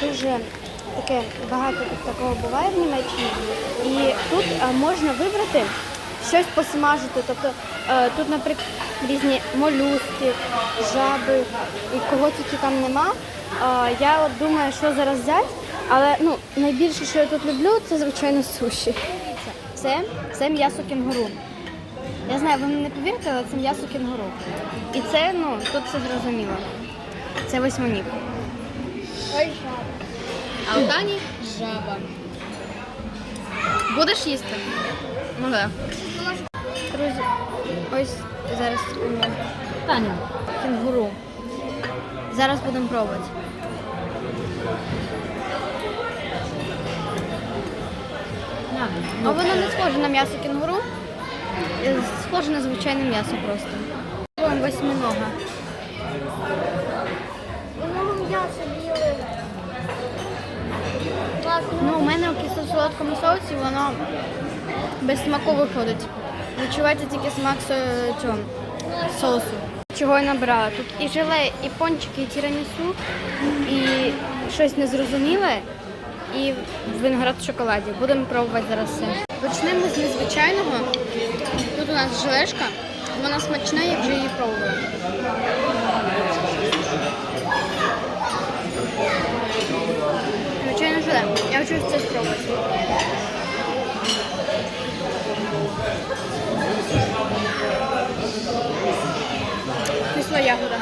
дуже таке багато такого буває в Німеччині. І тут е, можна вибрати щось посмажити. Тобто е, тут, наприклад, різні молюски, жаби і кого тільки там нема. Е, я от думаю, що зараз взяти, але ну, найбільше, що я тут люблю, це звичайно суші. Це, це м'ясо кінгуру. Я знаю, ви не повірите, але це м'ясо кінгуру. І це, ну, тут все зрозуміло. Це восьминіг. А у Тані жаба. Будеш їсти? Ну так. Друзі, ось зараз у мене Таня. кінгуру. Зараз будемо пробувати. А воно не схоже на м'ясо кінгуру. Схоже на звичайне м'ясо просто. Восьминога. Воно м'ясо біле. Класно. Ну, у мене у кисло-солодкому соусі воно без смаку виходить. Відчувається тільки смак цього соусу. Чого я набрала? Тут і желе, і пончики, і тірамісу, і щось незрозуміле, і виноград в шоколаді. Будемо пробувати зараз все. Почнемо з незвичайного. Тут у нас желешка. Вона смачна, я вже її пробувала. Звичайно, желе. Я хочу це спробувати. Пішла ягода.